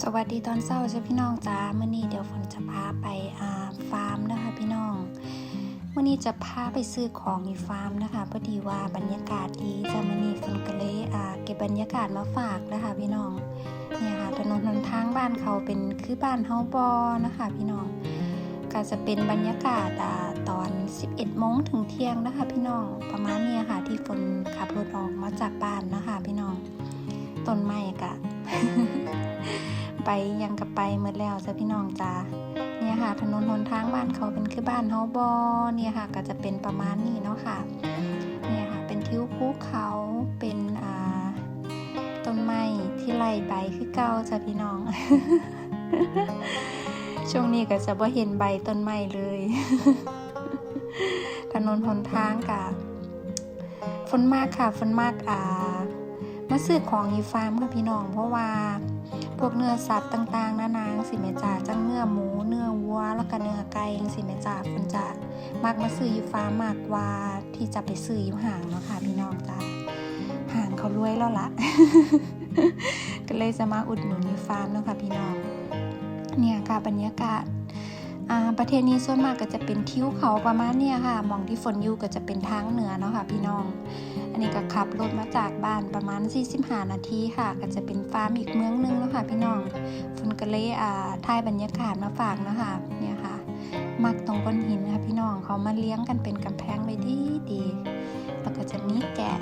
สวัสดีตอนเช้าจ้ะพี่น้องจ้าเมื่อนี้เดี๋ยวฝนจะพาไปอาฟาร์มนะคะพี่น้องเมื่อนี้จะพาไปซื้อของในฟาร์มนะคะพอดีว่าบรรยากาศดีจ้ะมื่อนี้ฝนก็เลยอาเก็บบรรยากาศมาฝากนะคะพี่น้องเนี่ยค่ะถนนหนทางบ้านเขาเป็นคือบ้านเฮาบอนะคะพี่น้องก็จะเป็นบรรยากาศอาตอน 11โมงถึงเที่ยงนะคะ พี่น้องประมาณนี้ค่ะ ที่ฝนขับรถออกมาจากบ้านนะคะ พี่น้องต้นไม้กะ ไปยังกับไปเมื่อแล้วจ้ะพี่น้องจ้าเนี่ยค่ะถนนหนทางบ้านเขาเป็นคือบ้านเฮาบอเนี่ยค่ะก็จะเป็นประมาณนี้เนาะค่ะเนี่ยค่ะเป็นทิวภูเขาเป็นอ่าต้นไม้ที่ไล่ใบคือเก่าจ้ะพี่น้อง ช่วงนี้ก็จะบ่เห็นใบต้นไม้เลยถนนหนทางกะฝนมากค่ะฝนมากอ่ามาซื้อของยีฟาร์มค่ะพี่น้อง เพราะว่า วกเนื้อสัตว์ต่างๆนานางสิแม่จ่าจังเนื้อหมู เนื้อวัว แล้วก็เนื้อไก่สิแม่จ่าคนจะมักมาซื้ออยู่ฟาร์มมากกว่าที่จะไปซื้ออยู่ห่างเนาะค่ะพี่น้องจ้าห่างเขารวยแล้วละก็เลยจะมาอุดหนุนอยู่ฟาร์มเนาะค่ะพี่น้อง เนี่ยค่ะบรรยากาศอ่าประเทศนี้ส่วนมากก็จะเป็นทิวเขาประมาณเนี่ยค่ะมองที่ฝนอยู่ก็จะเป็นทางเหนือเนาะค่ะพี่น้อง อันนี้ก็ขับรถมาจากบ้านประมาณ 45 นาทีค่ะ ก็จะเป็นฟาร์มอีกเมืองหนึงแล้วค่ะพี่น้องฝนก็เลยอ่าถ่ายบรรยากาศมาฝากนะคะเนี่ยค่ะ มักตรงก้อนหินค่ะพี่น้องเขามาเลี้ยงกันเป็นกำแพงเลยดีดีแล้วก็จะมีแกะ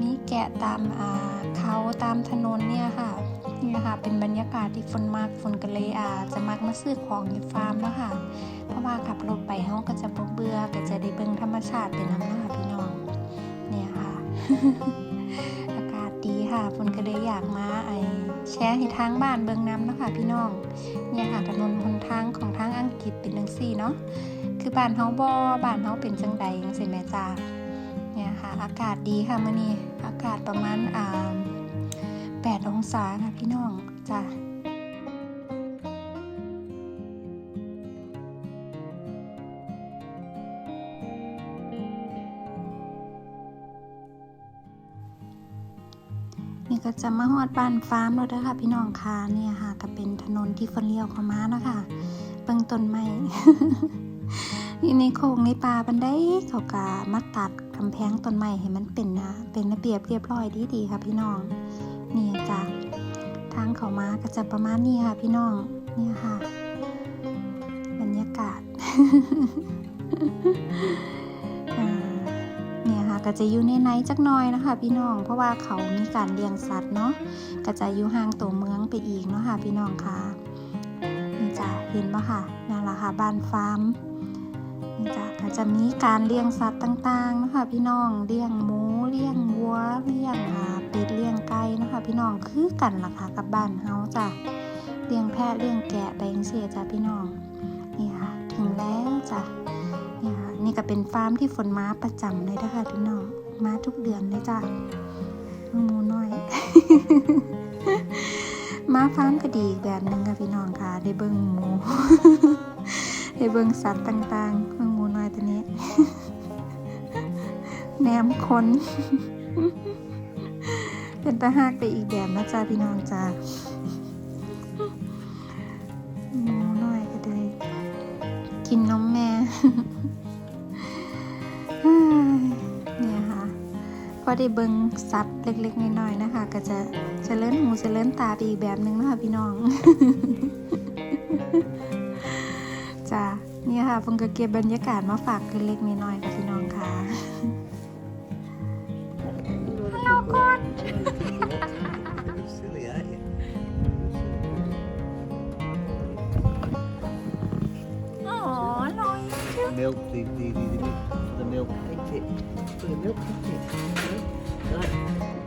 มีแกะตามอ่าเขาตามถนนเนี่ยค่ะเนี่ยค่ะเป็นบรรยากาศที่ฝนมากฝนก็เลยอาจะมักมาซื้อของอยู่ฟาร์มแล้วค่ะ เพราะว่าขับรถไปเขาก็จะบ่เบื่อก็จะได้เบิ่งธรรมชาติเป็นน้ำเนาพี่ อากาศดีค่ะฝนก็เลยอยากมาไอแชร์ให้ทางบ้านเบิงน้ำนะคะพี่น้อง เนี่ยค่ะถนนหนทางของทางอังกฤษเป็นจังซี่เนาะคือบ้านเฮาบ่บ้านเฮาเป็นจังใดจังซี่แม่จ้าเนี่ยค่ะ อากาศดีค่ะมื้อนี้อากาศประมาณอ่า8องศาค่ะพี่น้องจ้า ก็จะมาฮอดบ้านฟาร์มแล้วเด้อค่ะพี่น้องค่ะเนี่ยค่ะ ก็เป็นถนนที่ฝนเลี้ยวเข้ามาเนาะคะเบิ่งต้นไม้นี่ในโคงในป่าบันไดเขาก็มาตัดกำแพงต้นไม้ให้มันเป็นนะเป็นระเบียบเรียบร้อยดีๆค่ะพี่น้องนี่จ้ะทางเขามาก็จะประมาณนี้ค่ะ พี่น้องเนี่ยค่ะ บรรยากาศ ก็จะอยู่ในไนจักหน่อยนะคะ พี่น้อง เพราะว่าเขามีการเลี้ยงสัตว์เนาะก็จะอยู่ห่างตัวเมืองไปอีกเนาะค่ะพี่น้องค่ะนี่จ้ะเห็นปะค่ะนั่นแหละค่ะบ้านฟาร์มนี่จ้ะก็จะมีการเลี้ยงสัตว์ต่างๆนะคะพี่น้องเลี้ยงหมูเลี้ยงวัวเลี้ยงอ่าเป็ดเลี้ยงไก่นะคะ พี่น้องคือกันล่ะค่ะกับบ้านเฮาจ้ะเลี้ยงแพะเลี้ยงแกะไปจังซี่จ้ะพี่น้องนี่ค่ะถึงแล้วจ้ะ นี่ก็เป็นฟาร์มที่ฝนม้าประจำเลยนะคะพี่น้องมาทุกเดือนเลยจ้ะหมูน้อย มาฟาร์มก็ดีอีกแบบหนึงค่ะพี่น้องค่ะ ได้เบิ่งหมู ได้เบิ่งสัตว์ต่างๆเบิ่งหมูน้อยตัวนี้แหนมคนเป็นตาหากไปอีกแบบนะจ๊ะพี่น้องจ้าหมูน้อยก็เลยกินนมแม่ เนี่ยค่ะพอได้เบิงซับเล็กๆน้อยๆนะคะ ก็จะเจะเลื่อนหูเจะเลื่อนตาไปอีกแบบนึงนะคะพี่น้องจ้าเนี่ยค่ะเพิ่งก็เก็บบรรยากาศมาฝากเล็กๆน้อยๆค่ะพี่น้องค่ะฮัลโหลก่อน Silly, aren't you? อ๋อลอย The milk, the, the, the, the, the milk packet. For the milk packet. Right.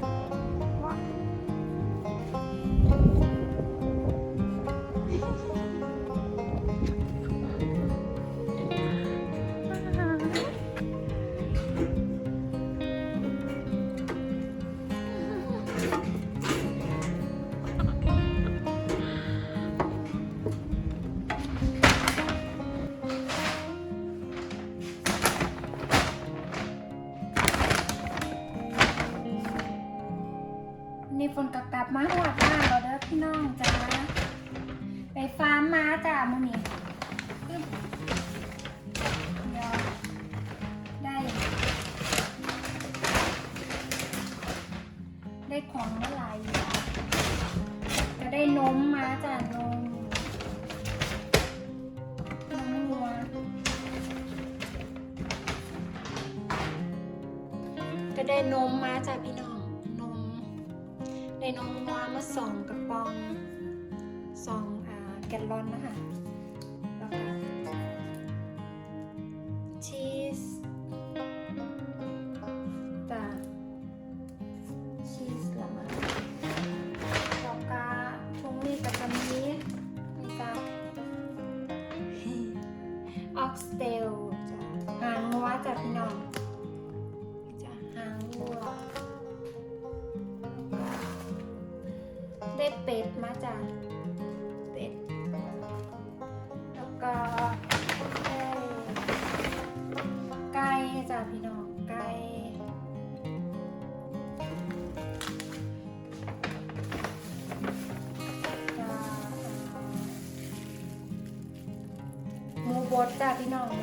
บมาหอดบ้าเราเด้อพี่น้องจ้าไปฟาร์มมาจ้ามื้อนี้เดี๋ยวได้ ได้ของมาหลายอย่างก็ได้นมมาจ้านมนมัวก็ได้นมมาจาก แกลลอนนะคะ หมูบดจ้ะพี่น้อง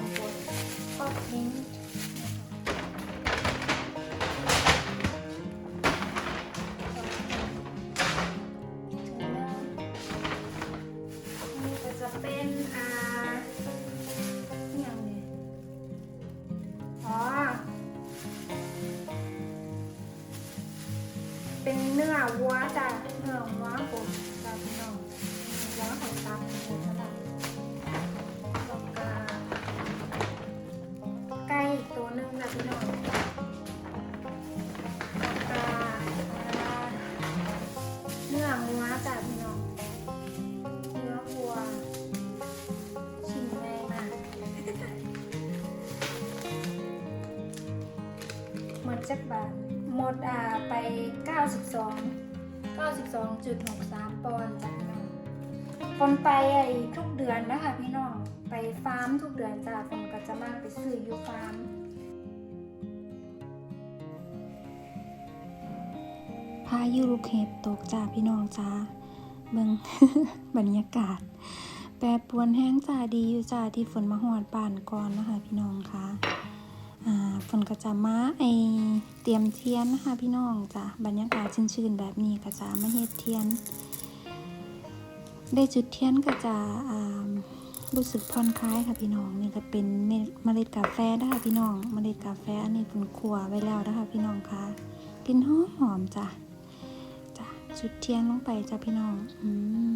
จักบาท หมดอ่าไป 92 92.63 ปอนด์จ้ะพี่น้องคนไปไอ้ทุกเดือนนะคะพี่น้อง ไปฟาร์มทุกเดือนจ้ะคนก็จะมาไปซื้ออยู่ฟาร์มพายุลูกเห็บตกจ้าพี่น้องจ้าเบิงบรรยากาศ แปรปรวนแห้งจ้าดีอยู่จ้าที่ฝนมาหอดป่านก่อนนะคะ พี่น้องคะอ่า ฝนก็จะมาไอเตรียมเทียนนะคะพี่น้องจ้าบรรยากาศชื้นๆแบบนี้ก็จะมาเฮ็ดเทียน ได้จุดเทียนก็จะรู้สึกผ่อนคลายค่ะพี่น้องนี่ก็เป็นเมล็ดกาแฟนะคะพี่น้อง เมล็ดกาแฟอันนี้เป็นขัวไว้แล้วนะคะพี่น้องคะกลินหอมหอมจ้ะจ้ะจุดเทียนลงไปจ้ะพี่น้องอืม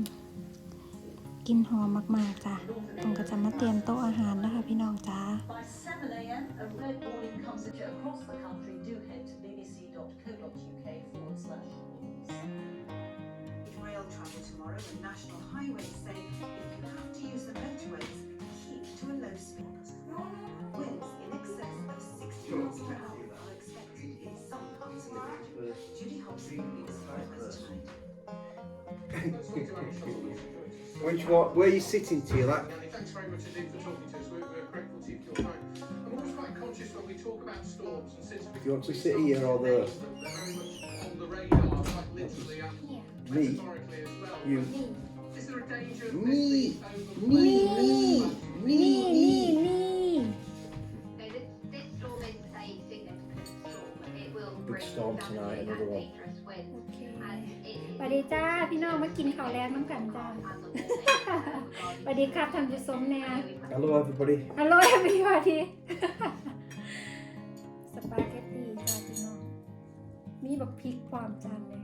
กลินหอมมากๆจ้ะตรงก็จะมาเตรียมโต๊ะอาหารนะคะพี่น้องจ้า By 7 a.m., a red warning comes if you're across the country. Do head to bbc.co.uk forward slash news. rail travel tomorrow and national highways say if you have to use the motorways, keep to a low speed. Which what? Where are you sitting, Teal? Thanks very much indeed for talking to us. We're, we're grateful to you for your time. I'm always quite conscious when we talk about storms and since Do you want to sit here or there? They're very much on the radar, like literally and me. metaphorically as well. You. Is there a danger of this Me. being overplayed? Me. Me. Me. Me. Me. So this, this storm tonight, another one. Okay. สวัสดีจ้าพี่น้องมากินข้าวแรงน้ำกันจ้า as a warning. สวัสดีครับท่านผู้ชมเนี่ย Hello, everybody. อร่อยพี่วาทีสปาเกตตี้จ้าพี่น้อง มีบักพริกความจานเลย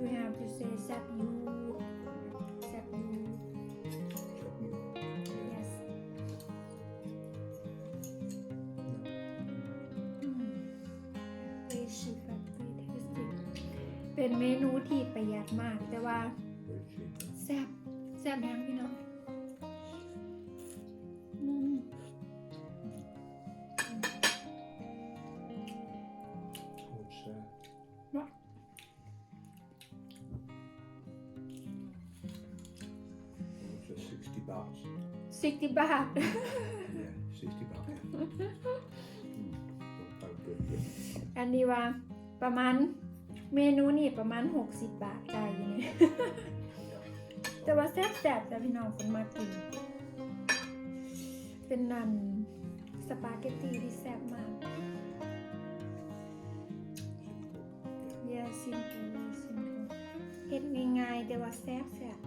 You have to say แซ่บยูแซ่บยู Yes อืม Very cheap and very tasty เป็นเมนูที่ประหยัดมากแต่ว่า แซ่บแซ่บแห้งพี่น้อง bahts. 60บาท Yeah, 60 baht. mm. Not so good. But อันนี้ว่าประมาณเมนูนี่ประมาณ 60 บาทจ่ายอยู่นี่ แต่ว่าแซ่บแซ่บแต่พี่น้องคนมากิน เป็นนันสปาเกตตีที่แซ่บมาก Yeah simple very simple เฮ็ดง่ายๆแต่ว่าแซ่บแซ่บ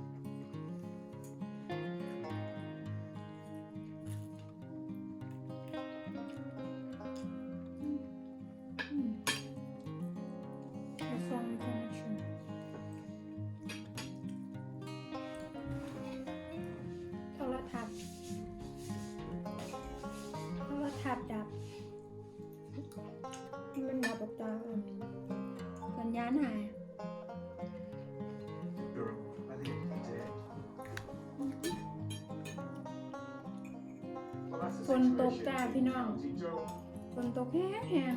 ตก situation. จ้าพี่น้อง You don't ฝนตกแห้งแห้ง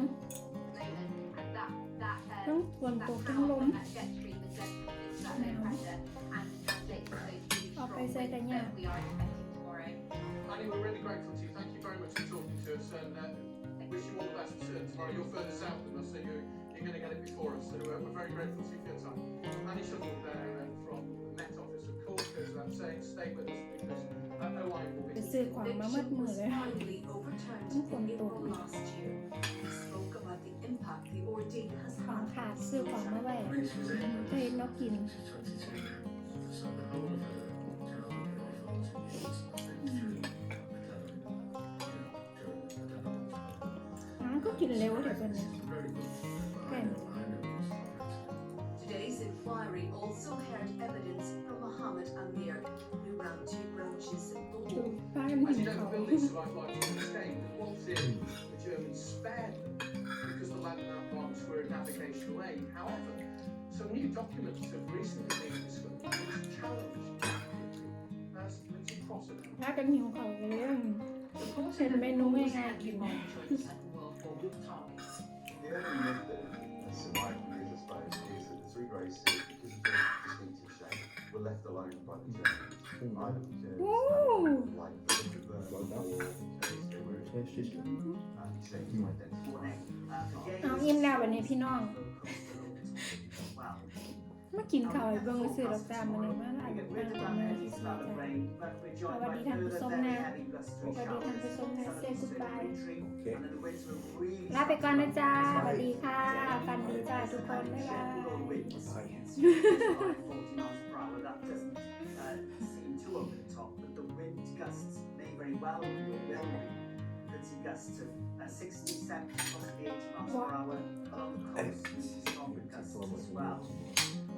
And that, that, uh, ทั้งฝนตกทั้งลม that jet stream is then it's that low pressure and translates to those really I'll strong be winds saying, that yeah. we are expecting tomorrow. Annie, we're really grateful to you. Thank you very much for talking to us and uh, wish you all the best uh, tomorrow. You're further south than us, so you're, you're going to get it before us. So uh, we're very grateful to you for your time. Annie Shuttle there uh, from the Met Office, of course, goes without saying, stay with us because uh, OI will ไป be ซื้อของมามืดมือ was เลย finally overturned Ang in April punto. last year. We spoke about the impact the ordeal has ของ had ขาดซื้อของมาไว้เคยเรากินอ๋อก็กินเร็วเดี๋ยวเป็นเนี่ยแก่น Today's inquiry also heard evidence from Mohammed Amir, who ran two branches in ดู Bohol. ป้ายมัน As เห็ you น know, เขา the buildings survived like to escape. And one theory, the Germans spared them because the landmark bombs were in navigational aid. However, some new documents have recently been discovered which challenge as let's cross it. ถ้ากันหิวเขาก็เลยอืม The forces Sen have menuu always ngay had ngay been monitoring the Second World War with targets. The only myth that has survived from these, I suppose, is that the three grey sea, because of their distinctive shape, were left alone by the Germans. Either because Ooh. they like the look of them, Well done. or because they were Test system. and shaped to identify. เอาอิ่มแล้ววันนี้พี่น้อง มากินข้าวให้เบิ่งซื้อดอกจามมันเลยมาหลายมากเป็นเนื้อที่สวยจ้ะสวัสดีท่านผู้ชมนะสวัสดีท่านผู้ชมนะเซกุดบาย Okay. ลาไปก่อนนะจ๊ะสวัสดีค่ะฝันดีจ้าทุกคนบ๊ายบาย That doesn't uh, seem too over the top, but the wind gusts may very well be or will be. Could see gusts of uh, 60, 70, possibly 80 miles per hour along the coast. We see stronger gusts as well.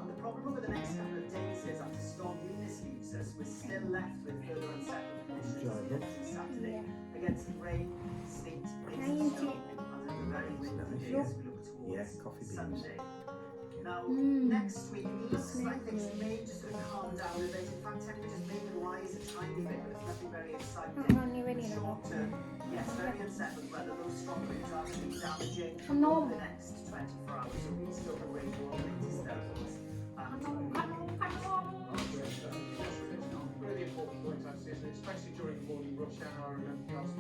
And the problem over the next couple of days is after Storm Eunice leaves us, we're still left with further unsettled conditions Enjoy it. on Saturday Yeah. against rain, sleet, Hi, wind, Inti. snow, and then the very wind of the day as we look towards Yeah, coffee beans. Sunday. Now, mm. next week, looks like things may just sort of calm down a bit. In fact, temperatures may rise a tiny bit, but it's nothing very exciting. In the Short term, yes, very unsettled weather. Those strong winds are going to be damaging over the next 24 hours. So we still have a the rain will latest levels. Really important point I've especially during the morning rush hour and everything else.